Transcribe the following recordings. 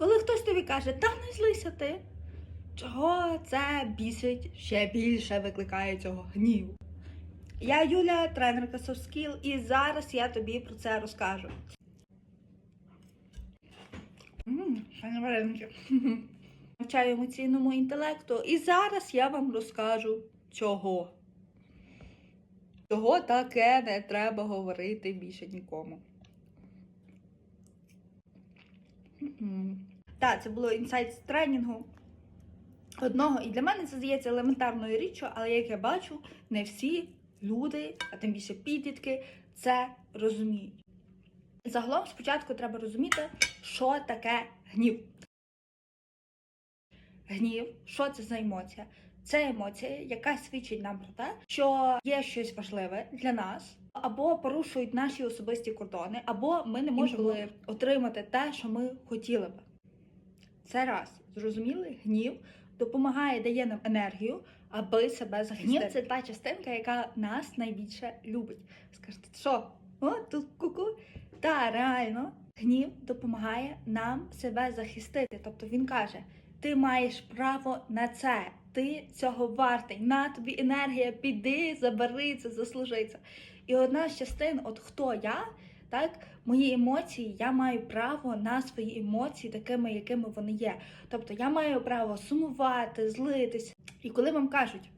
Коли хтось тобі каже, та не злися ти, чого це бісить ще більше викликає цього гніву. Я Юля, тренерка Soft Skill, і зараз я тобі про це розкажу. Ммм, вареники. Навчаю емоційному інтелекту, і зараз я вам розкажу чого. Чого таке не треба говорити більше нікому. Так, це було інсайт з тренінгу одного. І для мене це здається елементарною річчю, але як я бачу, не всі люди, а тим більше підлітки, це розуміють. Загалом спочатку треба розуміти, що таке гнів. Гнів, що це за емоція? Це емоція, яка свідчить нам про те, що є щось важливе для нас, або порушують наші особисті кордони, або ми не можемо отримати те, що ми хотіли би. Це раз. Зрозуміли? Гнів допомагає, дає нам енергію, аби себе захистити. Гнів це та частинка, яка нас найбільше любить. Скажете, що? О, тут куку. Та реально, гнів допомагає нам себе захистити. Тобто він каже: ти маєш право на це, ти цього вартий, на тобі енергія, піди, забери це, заслужи. І одна з частин, от хто я, так, мої емоції, я маю право на свої емоції, такими, якими вони є. Тобто я маю право сумувати, злитися. І коли вам кажуть,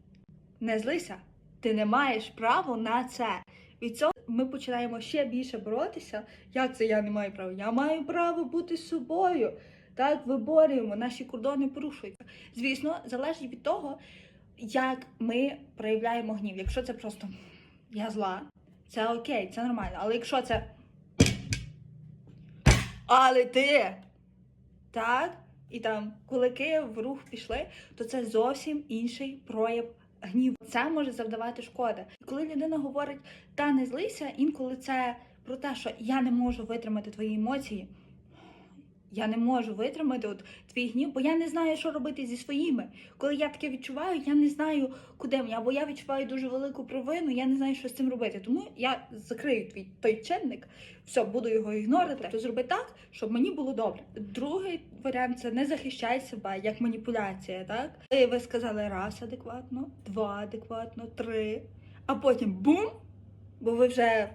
не злися, ти не маєш права на це. Від цього ми починаємо ще більше боротися. Як це я не маю права? Я маю право бути собою. Так, виборюємо, наші кордони порушуються. Звісно, залежить від того, як ми проявляємо гнів. Якщо це просто я зла, це окей, це нормально. Але якщо це. Але ти так, і там кулаки в рух пішли, то це зовсім інший прояв гніву. Це може завдавати шкоди. І коли людина говорить та не злися, інколи це про те, що я не можу витримати твої емоції. Я не можу витримати от твій гнів, бо я не знаю, що робити зі своїми. Коли я таке відчуваю, я не знаю, куди мені, або я відчуваю дуже велику провину, я не знаю, що з цим робити. Тому я закрию твій той чинник, все, буду його ігнорити. Тобто зроби так, щоб мені було добре. Другий варіант це не захищай себе як маніпуляція, так? І ви сказали раз адекватно, два адекватно, три, а потім бум! Бо ви вже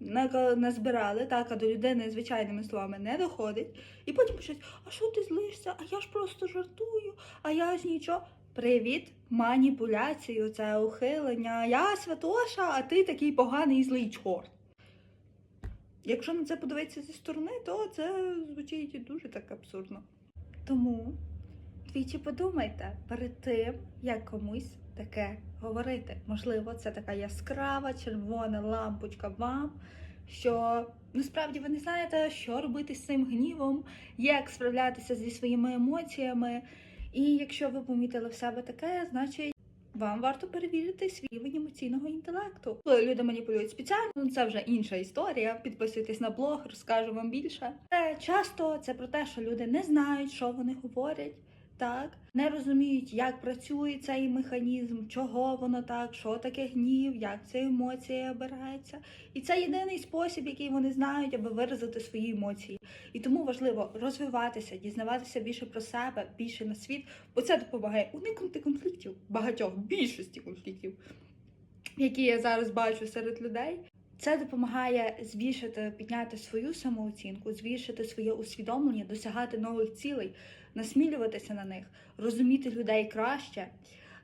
назбирали, так, а до людини звичайними словами не доходить. І потім пишуть, а що ти злишся? А я ж просто жартую, а я ж нічого. Привіт, маніпуляції, оце ухилення. Я святоша, а ти такий поганий злий чорт. Якщо на це подивитися зі сторони, то це звучить дуже так абсурдно. Тому двічі подумайте перед тим, як комусь таке говорити. Можливо, це така яскрава червона лампочка вам, що насправді ви не знаєте, що робити з цим гнівом, як справлятися зі своїми емоціями. І якщо ви помітили в себе таке, значить. Вам варто перевірити свій рівень емоційного інтелекту. Коли люди маніпулюють спеціально, ну це вже інша історія. Підписуйтесь на блог, розкажу вам більше. Е, часто це про те, що люди не знають, що вони говорять, так не розуміють, як працює цей механізм, чого воно так, що таке гнів, як ця емоція обирається. І це єдиний спосіб, який вони знають, аби виразити свої емоції. І тому важливо розвиватися, дізнаватися більше про себе, більше на світ, бо це допомагає уникнути конфліктів, багатьох більшості конфліктів, які я зараз бачу серед людей. Це допомагає збільшити, підняти свою самооцінку, збільшити своє усвідомлення, досягати нових цілей, насмілюватися на них, розуміти людей краще,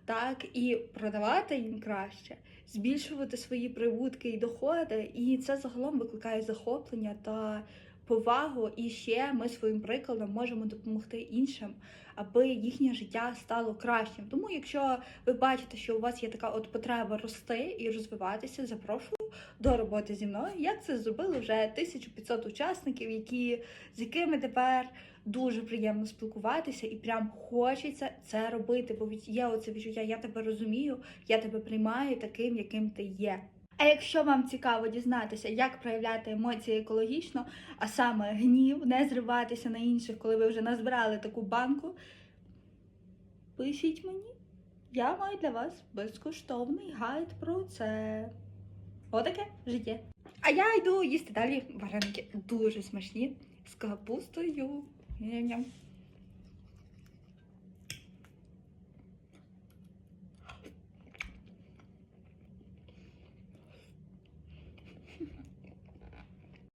так і продавати їм краще, збільшувати свої прибутки і доходи. І це загалом викликає захоплення та повагу. І ще ми своїм прикладом можемо допомогти іншим, аби їхнє життя стало кращим. Тому, якщо ви бачите, що у вас є така от потреба рости і розвиватися, запрошую до роботи зі мною. Як це зробили вже 1500 учасників, які з якими тепер дуже приємно спілкуватися, і прям хочеться це робити, бо є оце відчуття, я тебе розумію, я тебе приймаю таким, яким ти є. А якщо вам цікаво дізнатися, як проявляти емоції екологічно, а саме гнів, не зриватися на інших, коли ви вже назбирали таку банку, пишіть мені. Я маю для вас безкоштовний гайд про це. Отаке життя. А я йду їсти далі вареники дуже смачні з капустою. Ням-ням.